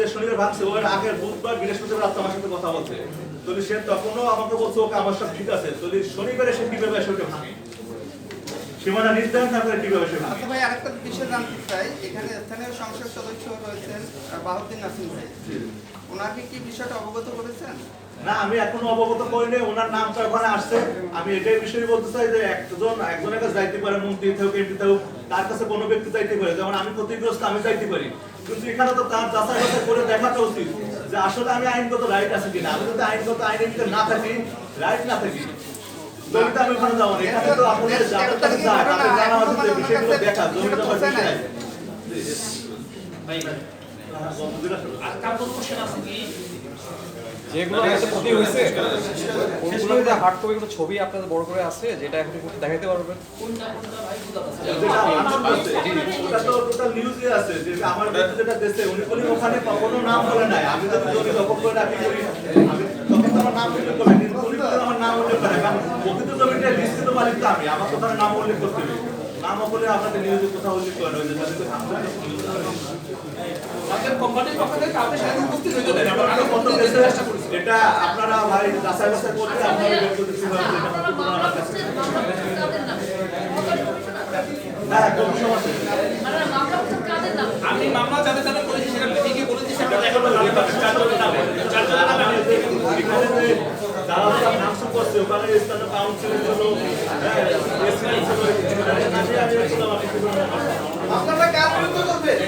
যে শনিবার ভাবছে ওর আগের বুধবার বৃহস্পতিবার রাত আমার সাথে কথা বলছে। তো সে তখনও আমাকে বলছে, ওকে, আমার সব ঠিক আছে। যদি শনিবারে সে কীভাবে ওকে ভাঙে। সীমানা নির্ধারণ তারপরে কীভাবে সে ভাঙে আচ্ছা ভাই আরেকটা বিষয় জানতে চাই। এখানে স্থানীয় সংসদ সদস্য রয়েছেন আহ, বাহাউদ্দিন নাসিম ভাই। ওনাকে কি বিষয়টা অবগত করেছেন? না আমি এখনও অবগত করিনি। ওনার নামটা ওখানে আসছে। আমি এটাই বিষয়ে বলতে চাই যে একজন একজনের কাছে যাইতে পারে মন্ত্রী থাকুক এমপি থাকুক তার কাছে কোনো ব্যক্তি যাইতে পারে। যেমন আমি ক্ষতিগ্রস্ত আমি যাইতে পারি। কিন্তু এখানে তো তার যাচাই বাছাই করে দেখাটা উচিত যে আসলে আমি আইনগত রাইট আছে কিনা। আমি যদি আইনগত আইনের ভিতরে না থাকি রাইট না থাকি জমিতে আমি ওখানে যাব এখানে তো আপনাদের যাদের কাছে যায় তাদের জানা উচিত যে বিষয়গুলো দেখা জমি জমার বিষয় যেগুলো ক্ষতি হয়েছে ওগুলো যে হার্ড কপি কোনো ছবি আপনাদের বড় করে আছে যেটা এখন একটু দেখাইতে পারবেন? ওটা তো এ আছে যে আমার যেটা দেশে উনি বলি ওখানে কখনো নাম বলে নাই। আমি যদি জমি দখল করে রাখি আমি তখন তো আমার নাম উল্লেখ কিন্তু উনি তো আমার নাম উল্লেখ করে কারণ প্রকৃত জমিটা নিশ্চিত তো আমি? আমার তার নাম উল্লেখ করতে হবে। নাম বলে আপনাদের নিউজে কোথাও উল্লেখ করে বলে আমাদের কোম্পানির পক্ষ থেকে আপনি সেখানে উপস্থিত হইতে দেন আমরা আপনারা কত কত চেষ্টা করেছি। এটা আপনারা ভাই যাচাই বাছাই করতে আপনারা বের করতে কোনো? হ্যাঁ সমস্যা মানে কাদের নামে? আমি মামলা যাদের নামে করেছি সেটা লিখিকে বলেছি সেটা এখন চারজনের নামে চারজনের নামে আমি এখানে যে যারা যারা নাম করছে ওখানে স্থানীয় কাউন্সিলের জন্য হ্যাঁ? আপনারা কার করবেন